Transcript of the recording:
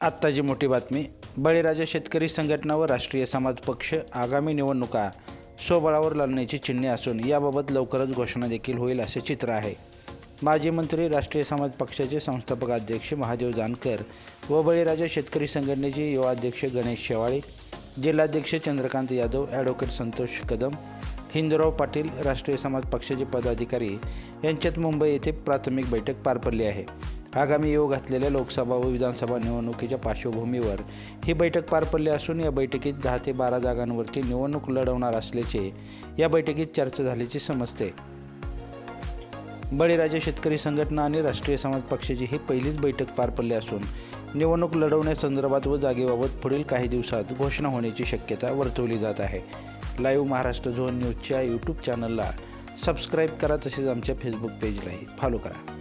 आत्ताची मोठी बातमी. बळीराजा शेतकरी संघटना व राष्ट्रीय समाज पक्ष आगामी निवडणुका स्वबळावर लढण्याची चिन्हे असून याबाबत लवकरच घोषणा देखील होईल असे चित्र आहे. माजी मंत्री राष्ट्रीय समाज पक्षाचे संस्थापक अध्यक्ष महादेव जानकर व बळीराजा शेतकरी संघटनेचे युवा अध्यक्ष गणेश शेवाळे जिल्हाध्यक्ष चंद्रकांत यादव ॲडव्होकेट संतोष कदम हिंदुराव पाटील राष्ट्रीय समाज पक्षाचे पदाधिकारी यांच्यात मुंबई येथे प्राथमिक बैठक पार पडली आहे. आगामी येऊ घातलेल्या लोकसभा व विधानसभा निवडणुकीच्या पार्श्वभूमीवर ही बैठक पार पडली असून या बैठकीत दहा ते बारा जागांवरती निवडणूक लढवणार असल्याचे या बैठकीत चर्चा झाल्याचे समजते. बळीराजे शेतकरी संघटना आणि राष्ट्रीय समाज पक्षाची ही पहिलीच बैठक पार पडली असून निवडणूक लढवण्यासंदर्भात व जागेबाबत पुढील काही दिवसात घोषणा होण्याची शक्यता वर्तवली जात आहे. लाईव्ह महाराष्ट्र झोन न्यूजच्या यूट्यूब चॅनलला सबस्क्राईब करा तसेच आमच्या फेसबुक पेजलाही फॉलो करा.